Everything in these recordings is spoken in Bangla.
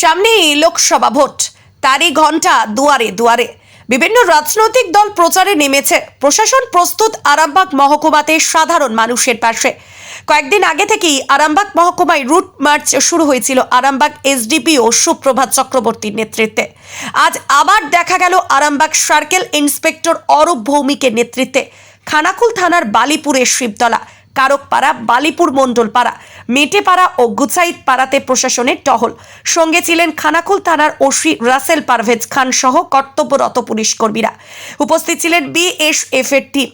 সামনেই লোকসভা ভোট। তারই ঘণ্টা দুয়ারে দুয়ারে। বিভিন্ন রাজনৈতিক দল প্রচারে নেমেছে। প্রশাসন প্রস্তুত আরামবাগ মহকুমাতে সাধারণ মানুষের পাশে। কয়েকদিন আগে থেকেই আরামবাগ মহকুমায় রুট মার্চ শুরু হয়েছিল আরামবাগ এসডিপি ও সুপ্রভাত চক্রবর্তীর নেতৃত্বে। আজ আবার দেখা গেল আরামবাগ সার্কেল ইন্সপেক্টর অরূপ ভৌমিকের নেতৃত্বে। খানাকুল থানার বালিপুরের শিবতলা। কারকপাড়া, বালিপুর মণ্ডলপাড়া, মেটেপাড়া ও গুচাইত পাড়াতে প্রশাসনের টহল। সঙ্গে ছিলেন খানাকুল থানার ওসি রাসেল পারভেজ খান সহ কর্তব্যরত পুলিশ কর্মীরা। উপস্থিত ছিলেন বিএসএফ এর টিম।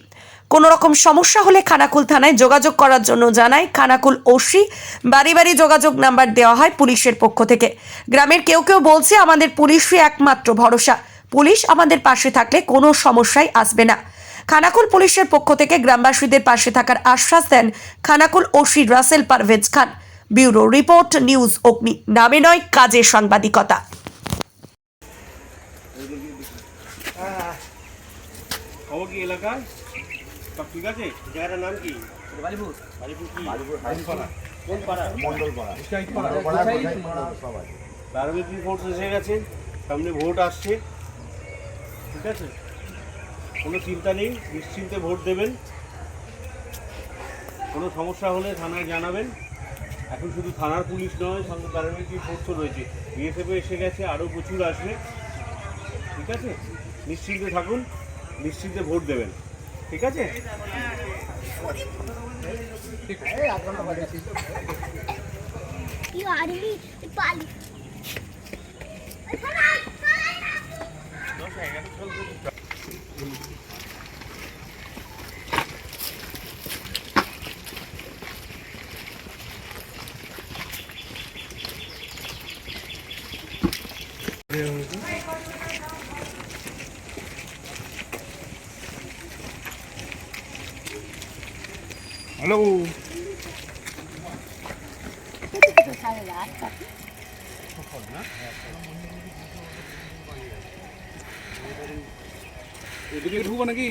কোনো রকম সমস্যা হলে খানাকুল থানায় যোগাযোগ করার জন্য জানায় খানাকুল ওসি। বাড়ি বাড়ি যোগাযোগ নাম্বার দেওয়া হয় পুলিশের পক্ষ থেকে। গ্রামের কেউ কেউ বলছে, আমাদের পুলিশই একমাত্র ভরসা। পুলিশ আমাদের পাশে থাকলে কোনো সমস্যাই আসবে না। খানাকুল পুলিশের পক্ষ থেকে গ্রামবাসীদের পাশে থাকার আশ্বাস দেন Khanakul OC Rasel Parvez Khan. Bureau report news Agni. নামে নয় কাজে সাংবাদিকতা। খবর কি এলাকায়? সব ঠিক আছে? জায়গাটার নাম কি? বালিপুর। বালিপুর কি? কোন পাড়া? মন্ডল পাড়া? সবাই। প্রারম্ভিক ভোট এসে গেছে। সামনে ভোট আসছে। ঠিক আছে? কোনো চিন্তা নেই নিশ্চিন্তে ভোট দেবেন। কোনো সমস্যা হলে থানায় জানাবেন। এখন শুধু থানার পুলিশ নয় সঙ্গে প্যারামিলিটারি ফোর্সও রয়েছে। বিএসএফ এসে গেছে আরও প্রচুর আসবে। ঠিক আছে? নিশ্চিন্তে থাকুন নিশ্চিন্তে ভোট দেবেন। ঠিক আছে? You are me, Pali. Hello এদিকে ঢুকবো নাকি?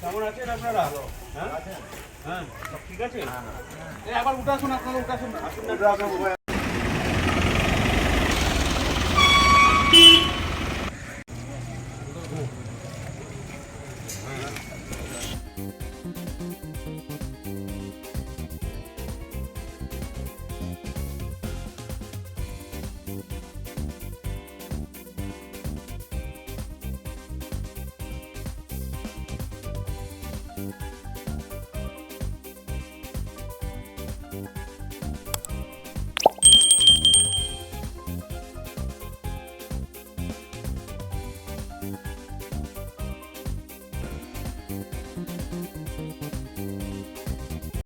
কেমন আছেন আপনারা? হ্যাঁ? হ্যাঁ ঠিক আছে? আবার উঠাসুন আপনারা উঠাসুন আসুন।